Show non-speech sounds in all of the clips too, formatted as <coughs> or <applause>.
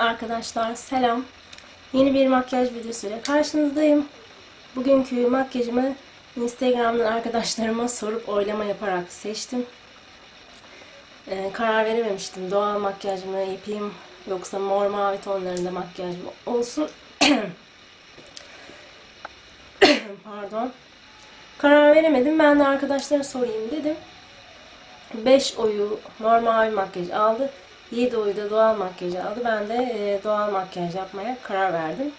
Arkadaşlar selam. Yeni bir makyaj videosuyla karşınızdayım. Bugünkü makyajımı Instagram'dan arkadaşlarıma sorup oylama yaparak seçtim. Ee, karar verememiştim. Doğal makyaj mı yapayım yoksa mor mavi tonlarında makyaj mı olsun. <coughs> Pardon. Karar veremedim. Ben de arkadaşlara sorayım dedim. 5 oyu mor mavi makyaj aldı. 7 oyu da doğal makyaj aldı. Ben de e, doğal makyaj yapmaya karar verdim.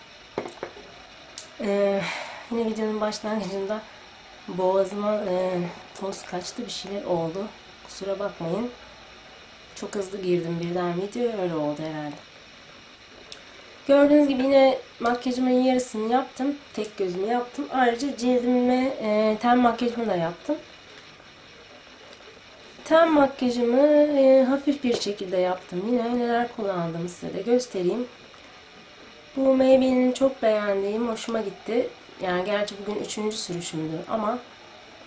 E, yine videonun başlangıcında boğazıma e, toz kaçtı bir şeyler oldu. Kusura bakmayın. Çok hızlı girdim birden video öyle oldu herhalde. Gördüğünüz gibi yine makyajımın yarısını yaptım. Tek gözümü yaptım. Ayrıca cildime e, ten makyajımı da yaptım. Ten makyajımı e, hafif bir şekilde yaptım. Yine neler kullandığımı size de göstereyim. Bu Maybelline'i çok beğendiğim, hoşuma gitti. Yani gerçi bugün üçüncü sürüşümdü ama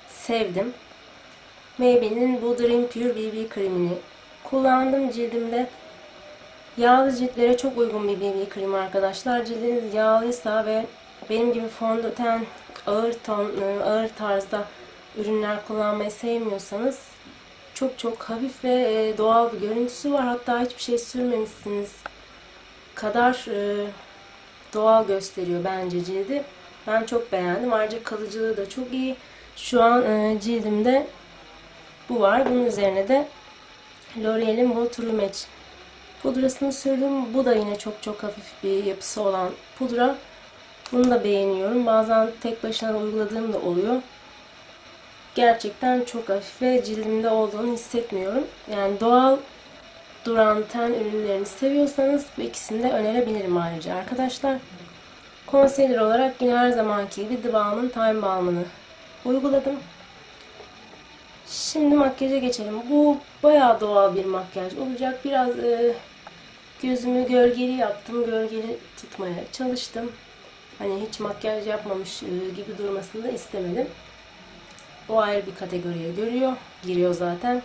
sevdim. Maybelline'in bu Dream Pure BB kremini kullandım cildimde. Yağlı ciltlere çok uygun bir BB kremi arkadaşlar. Cildiniz yağlıysa ve benim gibi fondöten, ağır ton, e, ağır tarzda ürünler kullanmayı sevmiyorsanız çok çok hafif ve e, doğal bir görüntüsü var. Hatta hiçbir şey sürmemişsiniz kadar e, doğal gösteriyor bence cildi. Ben çok beğendim. Ayrıca kalıcılığı da çok iyi. Şu an e, cildimde bu var. Bunun üzerine de L'Oreal'in bu True Match pudrasını sürdüm. Bu da yine çok çok hafif bir yapısı olan pudra. Bunu da beğeniyorum. Bazen tek başına uyguladığım da oluyor gerçekten çok hafif ve cildimde olduğunu hissetmiyorum. Yani doğal duran ten ürünlerini seviyorsanız bu ikisini de önerebilirim ayrıca arkadaşlar. Concealer olarak yine her zamanki gibi The Balm'ın Time Balm'ını uyguladım. Şimdi makyaja geçelim. Bu bayağı doğal bir makyaj olacak. Biraz e, gözümü gölgeli yaptım. Gölgeli tutmaya çalıştım. Hani hiç makyaj yapmamış e, gibi durmasını da istemedim. O ayrı bir kategoriye görüyor. Giriyor zaten.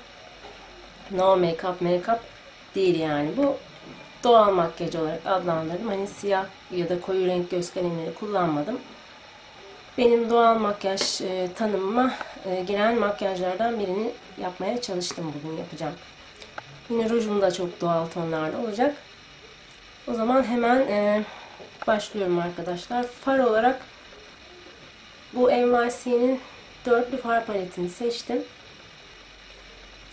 No make-up, make-up değil yani. Bu doğal makyaj olarak adlandırdım. Hani siyah ya da koyu renk göz kalemleri kullanmadım. Benim doğal makyaj e, tanımıma e, giren makyajlardan birini yapmaya çalıştım bugün yapacağım. Yine rujum da çok doğal tonlarda olacak. O zaman hemen e, başlıyorum arkadaşlar. Far olarak bu NYC'nin dörtlü far paletini seçtim.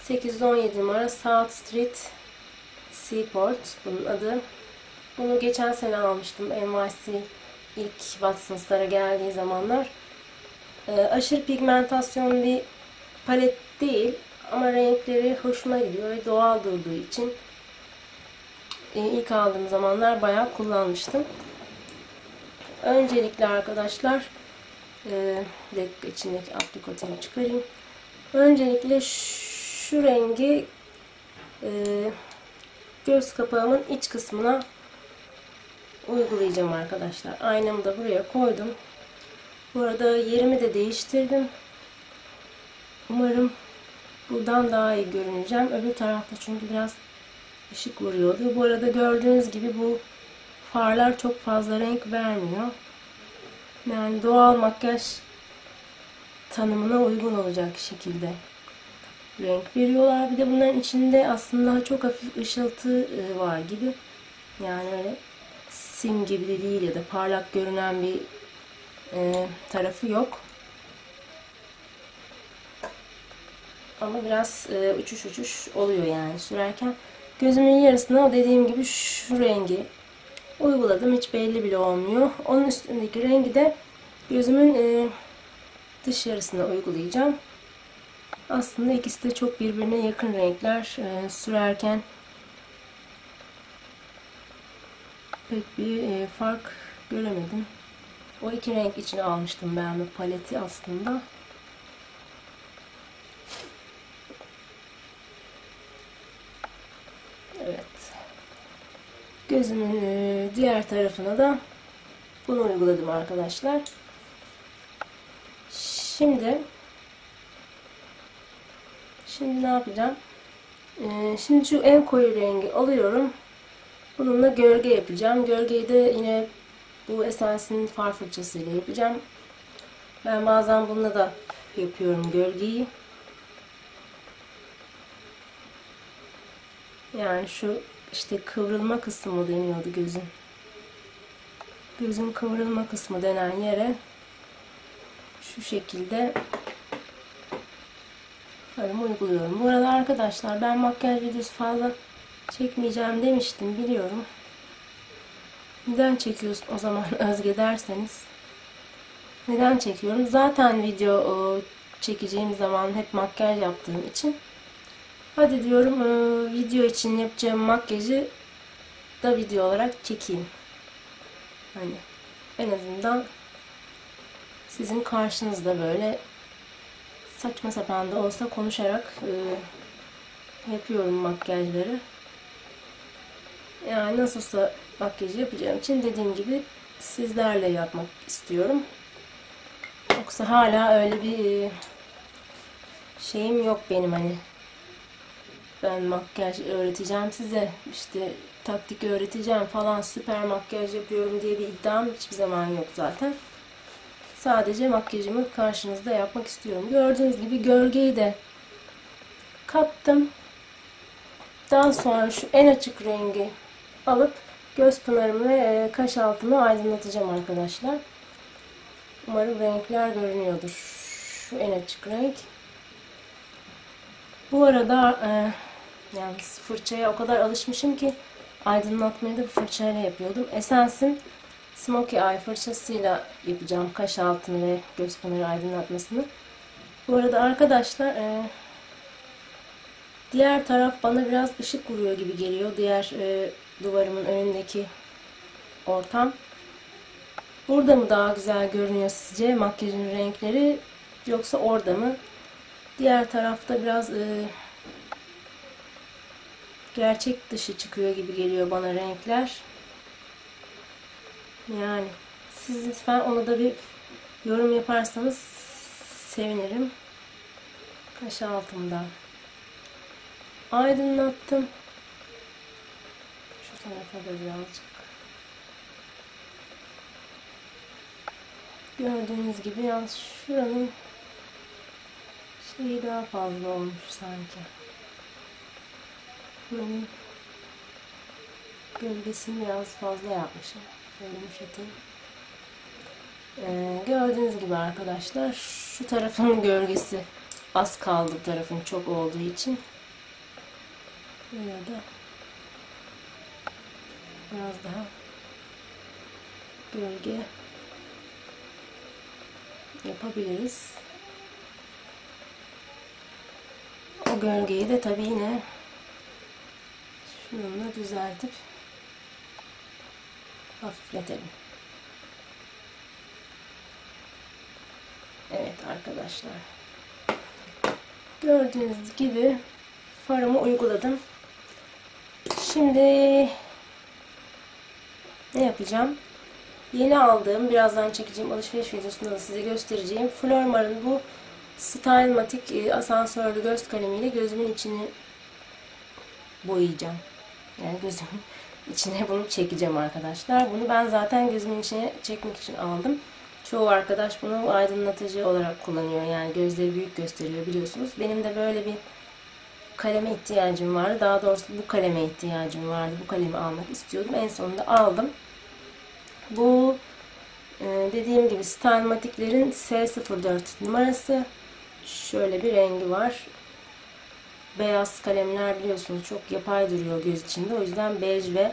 817 numara South Street Seaport bunun adı. Bunu geçen sene almıştım NYC ilk Watsons'lara geldiği zamanlar. E, aşırı pigmentasyon bir palet değil ama renkleri hoşuma gidiyor ve doğal durduğu için e, ilk aldığım zamanlar bayağı kullanmıştım. Öncelikle arkadaşlar e, bir içindeki aplikatörü çıkarayım. Öncelikle şu rengi e, göz kapağımın iç kısmına uygulayacağım arkadaşlar. Aynamı da buraya koydum. Bu arada yerimi de değiştirdim. Umarım buradan daha iyi görüneceğim. Öbür tarafta çünkü biraz ışık vuruyordu. Bu arada gördüğünüz gibi bu farlar çok fazla renk vermiyor. Yani doğal makyaj tanımına uygun olacak şekilde renk veriyorlar. Bir de bunların içinde aslında çok hafif ışıltı e, var gibi. Yani öyle sim gibi de değil ya da parlak görünen bir e, tarafı yok. Ama biraz e, uçuş uçuş oluyor yani sürerken. Gözümün yarısına o dediğim gibi şu rengi uyguladım. Hiç belli bile olmuyor. Onun üstündeki rengi de gözümün e, dış yarısına uygulayacağım. Aslında ikisi de çok birbirine yakın renkler. E, sürerken pek bir e, fark göremedim. O iki renk için almıştım ben bu paleti aslında. Gözümün e, diğer tarafına da bunu uyguladım arkadaşlar. Şimdi şimdi ne yapacağım? E, şimdi şu en koyu rengi alıyorum. Bununla gölge yapacağım. Gölgeyi de yine bu Essence'in far fırçasıyla yapacağım. Ben bazen bununla da yapıyorum gölgeyi. Yani şu işte kıvrılma kısmı mı deniyordu gözün. Gözün kıvrılma kısmı denen yere şu şekilde farımı uyguluyorum. Bu arada arkadaşlar ben makyaj videosu fazla çekmeyeceğim demiştim biliyorum. Neden çekiyorsun o zaman <laughs> Özge derseniz. Neden çekiyorum? Zaten video çekeceğim zaman hep makyaj yaptığım için. Hadi diyorum video için yapacağım makyajı da video olarak çekeyim. Hani en azından sizin karşınızda böyle saçma sapan da olsa konuşarak yapıyorum makyajları. Yani nasılsa makyajı yapacağım için dediğim gibi sizlerle yapmak istiyorum. Yoksa hala öyle bir şeyim yok benim hani. Ben makyaj öğreteceğim size. işte taktik öğreteceğim falan süper makyaj yapıyorum diye bir iddiam hiçbir zaman yok zaten. Sadece makyajımı karşınızda yapmak istiyorum. Gördüğünüz gibi gölgeyi de kattım. Daha sonra şu en açık rengi alıp göz pınarımı ve kaş altımı aydınlatacağım arkadaşlar. Umarım renkler görünüyordur. Şu en açık renk. Bu arada e, yani fırçaya o kadar alışmışım ki aydınlatmayı da bu fırçayla yapıyordum. Essence'in Smoky Eye fırçasıyla yapacağım kaş altını ve göz pınarı aydınlatmasını. Bu arada arkadaşlar e, diğer taraf bana biraz ışık vuruyor gibi geliyor. Diğer e, duvarımın önündeki ortam. Burada mı daha güzel görünüyor sizce makyajın renkleri yoksa orada mı? Diğer tarafta biraz e, gerçek dışı çıkıyor gibi geliyor bana renkler. Yani siz lütfen ona da bir yorum yaparsanız sevinirim. Kaş altımda. Aydınlattım. Şu tarafa da birazcık. Gördüğünüz gibi yalnız şuranın şeyi daha fazla olmuş sanki. Buranın gölgesini biraz fazla yapmışım. Şöyle yumuşatayım. Ee, gördüğünüz gibi arkadaşlar şu tarafın <laughs> gölgesi az kaldı tarafın çok olduğu için. Buraya da biraz daha gölge yapabiliriz. O gölgeyi de tabii yine şununla düzeltip hafifletelim. Evet arkadaşlar. Gördüğünüz gibi farımı uyguladım. Şimdi ne yapacağım? Yeni aldığım, birazdan çekeceğim alışveriş videosunda da size göstereceğim. Flormar'ın bu Stylematic asansörlü göz kalemiyle gözümün içini boyayacağım. Yani gözümün <laughs> içine bunu çekeceğim arkadaşlar. Bunu ben zaten gözümün içine çekmek için aldım. Çoğu arkadaş bunu aydınlatıcı olarak kullanıyor. Yani gözleri büyük gösteriyor biliyorsunuz. Benim de böyle bir kaleme ihtiyacım vardı. Daha doğrusu bu kaleme ihtiyacım vardı. Bu kalemi almak istiyordum. En sonunda aldım. Bu e, dediğim gibi Stylematic'lerin S04 numarası. Şöyle bir rengi var. Beyaz kalemler biliyorsunuz çok yapay duruyor göz içinde. O yüzden bej ve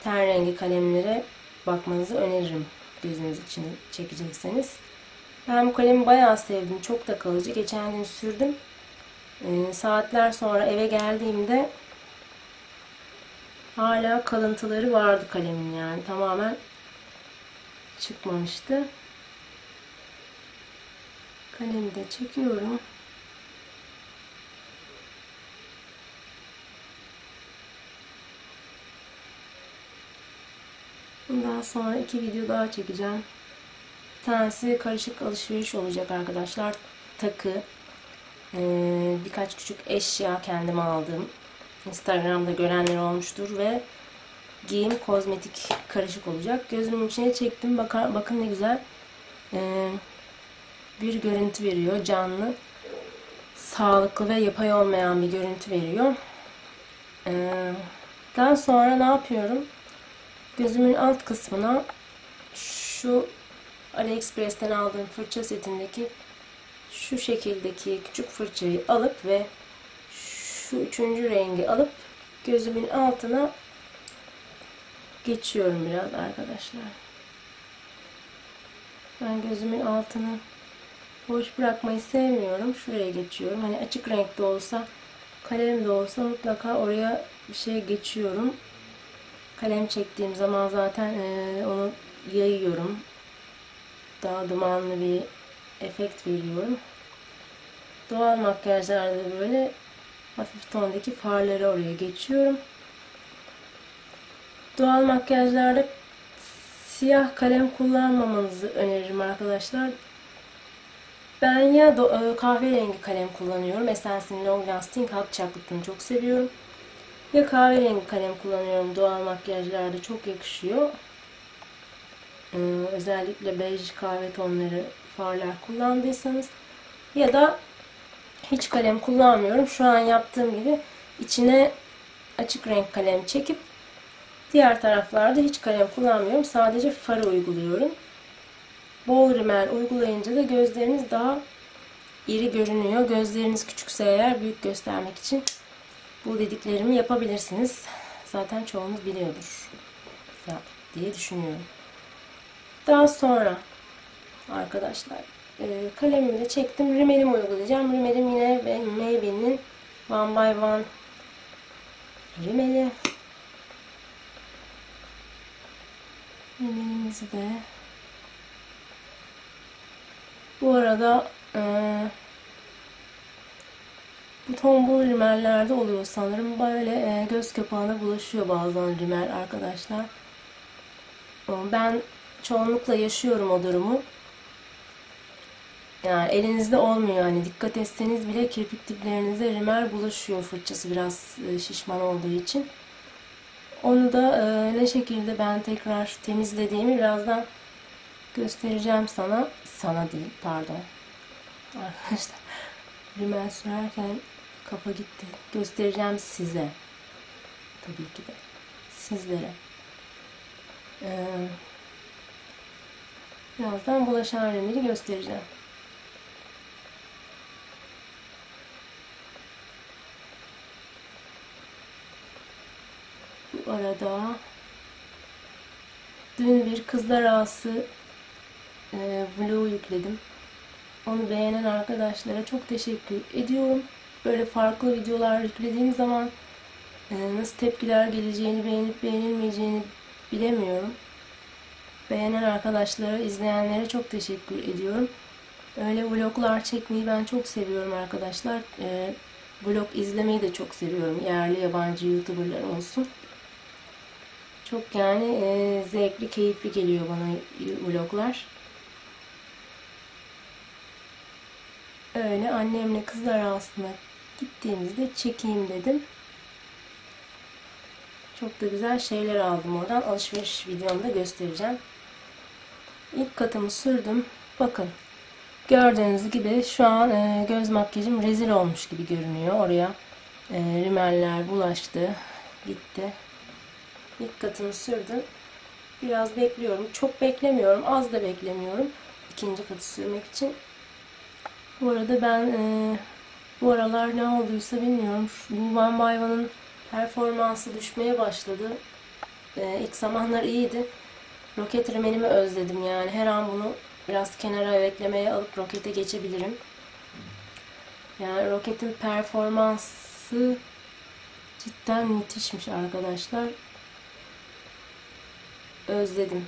ten rengi kalemlere bakmanızı öneririm gözünüz için çekecekseniz. Ben bu kalemi bayağı sevdim. Çok da kalıcı. Geçen gün sürdüm. E, saatler sonra eve geldiğimde hala kalıntıları vardı kalemin yani. Tamamen çıkmamıştı. Kalemi de çekiyorum. Bundan sonra iki video daha çekeceğim. Tanesi karışık alışveriş olacak arkadaşlar. Takı, ee, birkaç küçük eşya kendime aldım. Instagram'da görenler olmuştur ve giyim kozmetik karışık olacak. Gözümün içine çektim. Bakar, bakın ne güzel e, bir görüntü veriyor. Canlı, sağlıklı ve yapay olmayan bir görüntü veriyor. E, daha sonra ne yapıyorum? Gözümün alt kısmına şu AliExpress'ten aldığım fırça setindeki şu şekildeki küçük fırçayı alıp ve şu üçüncü rengi alıp gözümün altına geçiyorum biraz arkadaşlar. Ben gözümün altını boş bırakmayı sevmiyorum. Şuraya geçiyorum. Hani açık renkte olsa kalem de olsa mutlaka oraya bir şey geçiyorum. Kalem çektiğim zaman zaten e, onu yayıyorum. Daha dumanlı bir efekt veriyorum. Doğal makyajlarda böyle hafif tondaki farları oraya geçiyorum. Doğal makyajlarda siyah kalem kullanmamanızı öneririm arkadaşlar. Ben ya do- kahverengi kalem kullanıyorum. Essence'in Long Lasting Hot Chocolate'ını çok seviyorum. Ya kahverengi kalem kullanıyorum. Doğal makyajlarda çok yakışıyor. Ee, özellikle bej kahve tonları farlar kullandıysanız. Ya da hiç kalem kullanmıyorum. Şu an yaptığım gibi içine açık renk kalem çekip diğer taraflarda hiç kalem kullanmıyorum. Sadece farı uyguluyorum. Bol rimel uygulayınca da gözleriniz daha iri görünüyor. Gözleriniz küçükse eğer büyük göstermek için bu dediklerimi yapabilirsiniz. Zaten çoğunuz biliyordur diye düşünüyorum. Daha sonra arkadaşlar e, kalemimi de çektim. Rimelimi uygulayacağım. Rimelim yine Maybelline'in One by One rimeli. Rimelimizi de bu arada e, tombul rimellerde oluyor sanırım. Böyle e, göz kapağına bulaşıyor bazen rimel arkadaşlar. Ben çoğunlukla yaşıyorum o durumu. Yani elinizde olmuyor hani dikkat etseniz bile kirpik diplerinize rimel bulaşıyor fırçası biraz e, şişman olduğu için. Onu da e, ne şekilde ben tekrar temizlediğimi birazdan göstereceğim sana. Sana değil pardon. <laughs> Arkadaşlar rimel sürerken kafa gitti. Göstereceğim size. Tabii ki de. Sizlere. Ee, birazdan bulaşan rimeli göstereceğim. Bu arada dün bir kızlar ağası e, vlog yükledim. Onu beğenen arkadaşlara çok teşekkür ediyorum. Böyle farklı videolar yüklediğim zaman e, nasıl tepkiler geleceğini, beğenip beğenilmeyeceğini bilemiyorum. Beğenen arkadaşlara, izleyenlere çok teşekkür ediyorum. Öyle vloglar çekmeyi ben çok seviyorum arkadaşlar. E, vlog izlemeyi de çok seviyorum. Yerli yabancı youtuberlar olsun. Çok yani e, zevkli, keyifli geliyor bana vloglar. Öyle annemle kızlar arasında gittiğimizde çekeyim dedim. Çok da güzel şeyler aldım oradan. Alışveriş videomda göstereceğim. İlk katımı sürdüm. Bakın. Gördüğünüz gibi şu an e, göz makyajım rezil olmuş gibi görünüyor. Oraya e, rimeller bulaştı. Gitti. İlk katımı sürdüm. Biraz bekliyorum. Çok beklemiyorum. Az da beklemiyorum. İkinci katı sürmek için. Bu arada ben e, bu aralar ne olduysa bilmiyorum. Bu Van Bayvan'ın performansı düşmeye başladı. E, ilk zamanlar iyiydi. Roket rimelimi özledim yani. Her an bunu biraz kenara eklemeye alıp rokete geçebilirim. Yani roketin performansı cidden müthişmiş arkadaşlar. Özledim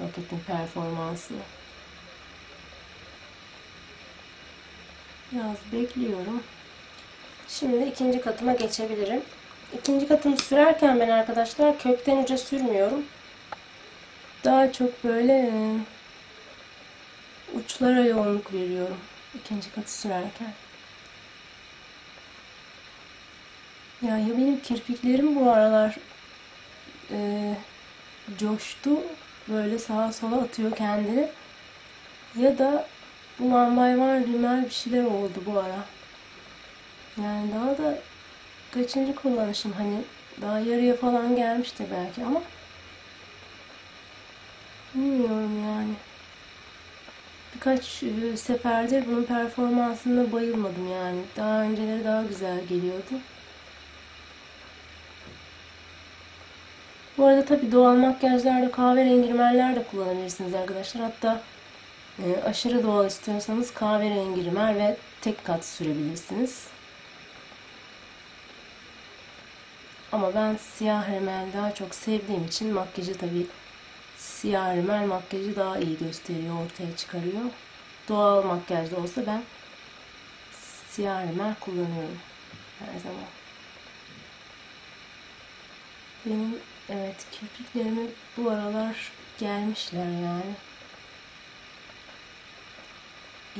roketin performansını. Biraz bekliyorum. Şimdi ikinci katıma geçebilirim. İkinci katımı sürerken ben arkadaşlar kökten uca sürmüyorum. Daha çok böyle e, uçlara yoğunluk veriyorum. ikinci katı sürerken. Ya, ya benim kirpiklerim bu aralar e, coştu. Böyle sağa sola atıyor kendini. Ya da bu by One rimel bir şeyler oldu bu ara. Yani daha da kaçıncı kullanışım hani daha yarıya falan gelmiştir belki ama bilmiyorum yani. Birkaç e, seferdir bunun performansına bayılmadım yani. Daha önceleri daha güzel geliyordu. Bu arada tabii doğal makyajlarda kahverengi rimeller de kullanabilirsiniz arkadaşlar. Hatta e, aşırı doğal istiyorsanız kahverengi rimel ve tek kat sürebilirsiniz. Ama ben siyah rimel daha çok sevdiğim için makyajı tabii siyah rimel makyajı daha iyi gösteriyor, ortaya çıkarıyor. Doğal makyajda olsa ben siyah rimel kullanıyorum her zaman. Benim evet kirpiklerimi bu aralar gelmişler yani.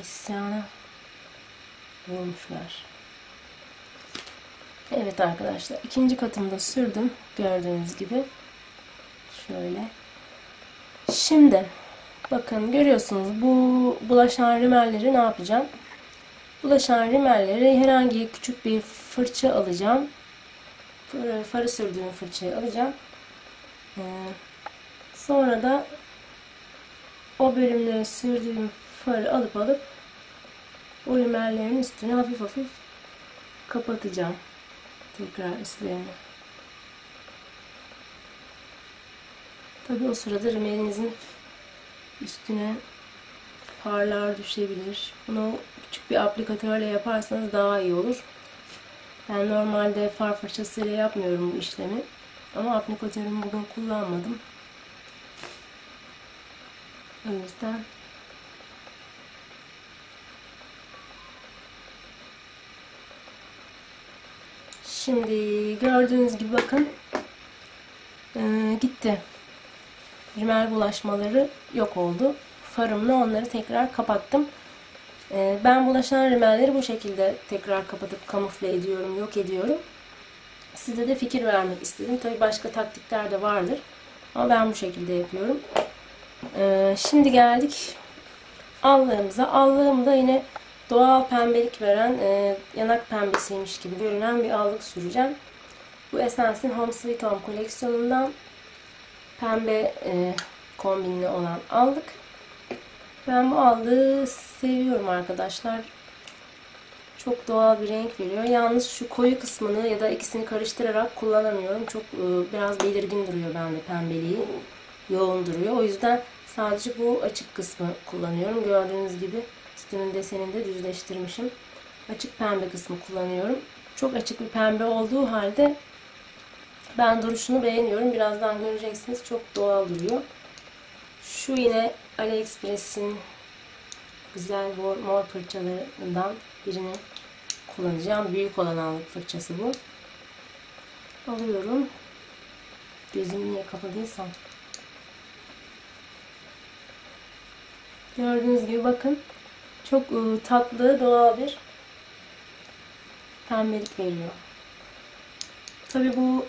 İsyana vurmuşlar. Evet arkadaşlar ikinci katımda sürdüm gördüğünüz gibi. Şöyle. Şimdi bakın görüyorsunuz bu bulaşan rimelleri ne yapacağım? Bulaşan rimelleri herhangi küçük bir fırça alacağım. Farı sürdüğüm fırçayı alacağım. Ee, sonra da o bölümleri sürdüğüm farı alıp alıp o rimellerin üstüne hafif hafif kapatacağım. Tekrar üstlerini. Tabi o sırada rimelinizin üstüne farlar düşebilir. Bunu küçük bir aplikatörle yaparsanız daha iyi olur. Ben normalde far fırçasıyla yapmıyorum bu işlemi. Ama aplikatörümü bugün kullanmadım. O yüzden Şimdi gördüğünüz gibi bakın ee, gitti. Rimel bulaşmaları yok oldu. Farımla onları tekrar kapattım. Ee, ben bulaşan rimelleri bu şekilde tekrar kapatıp kamufle ediyorum, yok ediyorum. Size de fikir vermek istedim. Tabi başka taktikler de vardır. Ama ben bu şekilde yapıyorum. Ee, şimdi geldik allığımıza. Allığımda yine doğal pembelik veren e, yanak pembesiymiş gibi görünen bir allık süreceğim. Bu Essence'in Home Sweet Home koleksiyonundan pembe e, kombinli olan aldık. Ben bu aldığı seviyorum arkadaşlar. Çok doğal bir renk veriyor. Yalnız şu koyu kısmını ya da ikisini karıştırarak kullanamıyorum. Çok e, biraz belirgin duruyor bende pembeliği. Yoğun duruyor. O yüzden sadece bu açık kısmı kullanıyorum. Gördüğünüz gibi üstünün desenini de düzleştirmişim. Açık pembe kısmı kullanıyorum. Çok açık bir pembe olduğu halde ben duruşunu beğeniyorum. Birazdan göreceksiniz. Çok doğal duruyor. Şu yine AliExpress'in güzel mor, mor fırçalarından birini kullanacağım. Büyük olan allık fırçası bu. Alıyorum. Gözüm niye kapadıysam. Gördüğünüz gibi bakın. Çok ıı, tatlı, doğal bir pembelik veriyor. Tabi bu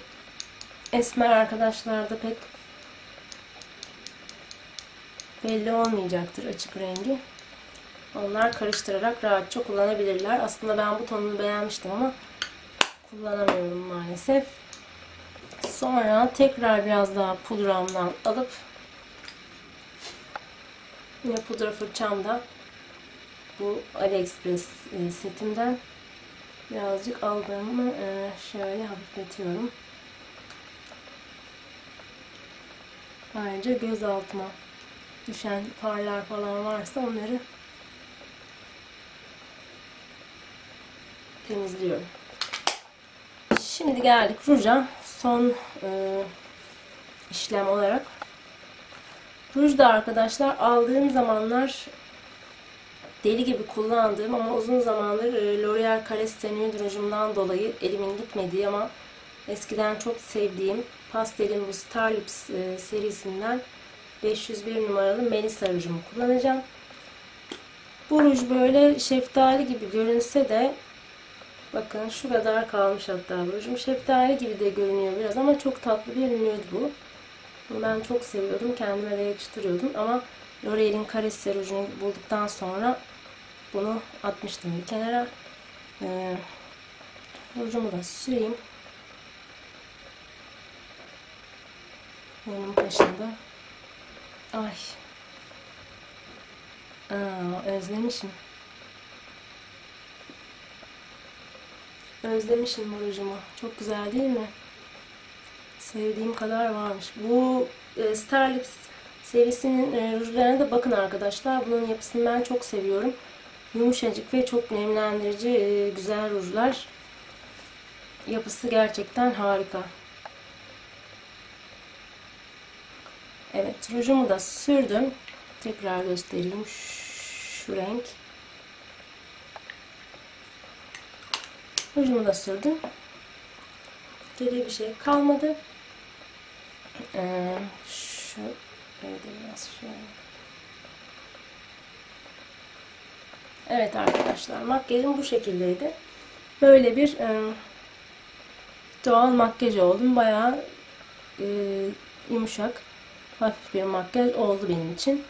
esmer arkadaşlarda pek belli olmayacaktır açık rengi. Onlar karıştırarak rahatça kullanabilirler. Aslında ben bu tonunu beğenmiştim ama kullanamıyorum maalesef. Sonra tekrar biraz daha pudramdan alıp yine pudra fırçamda bu AliExpress e, setimden birazcık aldığımı e, şöyle hafifletiyorum. Ayrıca göz altıma düşen farlar falan varsa onları temizliyorum. Şimdi geldik ruja. Son e, işlem olarak. Rujda arkadaşlar aldığım zamanlar deli gibi kullandığım ama uzun zamandır e, L'Oreal Caresse rujumdan dolayı elimin gitmediği ama eskiden çok sevdiğim pastelin bu Star Lips e, serisinden 501 numaralı Melissa rujumu kullanacağım. Bu ruj böyle şeftali gibi görünse de bakın şu kadar kalmış hatta rujum. Şeftali gibi de görünüyor biraz ama çok tatlı bir nude bu. Ben çok seviyordum. Kendime de yakıştırıyordum ama L'Oreal'in Caresse rujunu bulduktan sonra bunu atmıştım bir kenara. Ee, rujumu da süreyim. Benim başımda. Ay. Aa, özlemişim. Özlemişim bu rujumu. Çok güzel değil mi? Sevdiğim kadar varmış. Bu e, Starlips serisinin e, rujlarına da bakın arkadaşlar. Bunun yapısını ben çok seviyorum. Yumuşacık ve çok nemlendirici e, güzel rujlar. Yapısı gerçekten harika. Evet, rujumu da sürdüm. Tekrar göstereyim. Şu renk. Rujumu da sürdüm. Geriye bir şey kalmadı. Ee, şu böyle biraz şöyle. Evet arkadaşlar makyajım bu şekildeydi. Böyle bir e, doğal makyaj oldum. Bayağı e, yumuşak, hafif bir makyaj oldu benim için.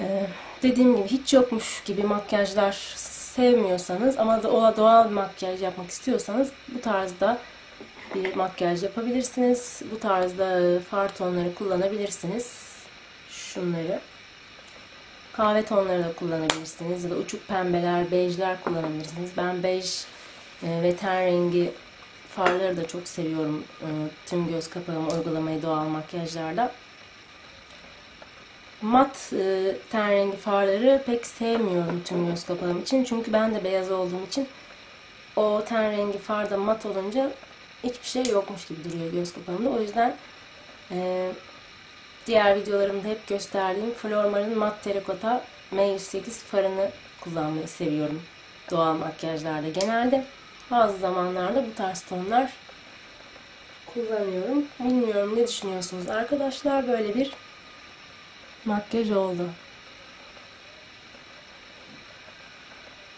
E, dediğim gibi hiç yokmuş gibi makyajlar sevmiyorsanız ama da o doğal makyaj yapmak istiyorsanız bu tarzda bir makyaj yapabilirsiniz. Bu tarzda far tonları kullanabilirsiniz. Şunları. Kahve tonları da kullanabilirsiniz ya da uçuk pembeler, bejler kullanabilirsiniz. Ben bej e, ve ten rengi farları da çok seviyorum. E, tüm göz kapağımı uygulamayı doğal makyajlarda. Mat e, ten rengi farları pek sevmiyorum tüm göz kapağım için. Çünkü ben de beyaz olduğum için o ten rengi farda mat olunca hiçbir şey yokmuş gibi duruyor göz kapağımda. O yüzden diğer videolarımda hep gösterdiğim Flormar'ın mat terakota M108 farını kullanmayı seviyorum. Doğal makyajlarda genelde. Bazı zamanlarda bu tarz tonlar kullanıyorum. Bilmiyorum ne düşünüyorsunuz arkadaşlar? Böyle bir makyaj oldu.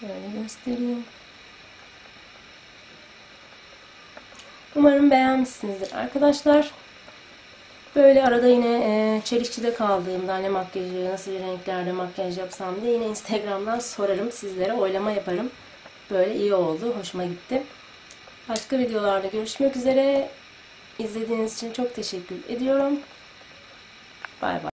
Böyle göstereyim. Umarım beğenmişsinizdir arkadaşlar. Böyle arada yine e, çelikçide kaldığımda hani makyajı nasıl renklerde makyaj yapsam diye yine Instagram'dan sorarım. Sizlere oylama yaparım. Böyle iyi oldu. Hoşuma gitti. Başka videolarda görüşmek üzere. İzlediğiniz için çok teşekkür ediyorum. Bay bay.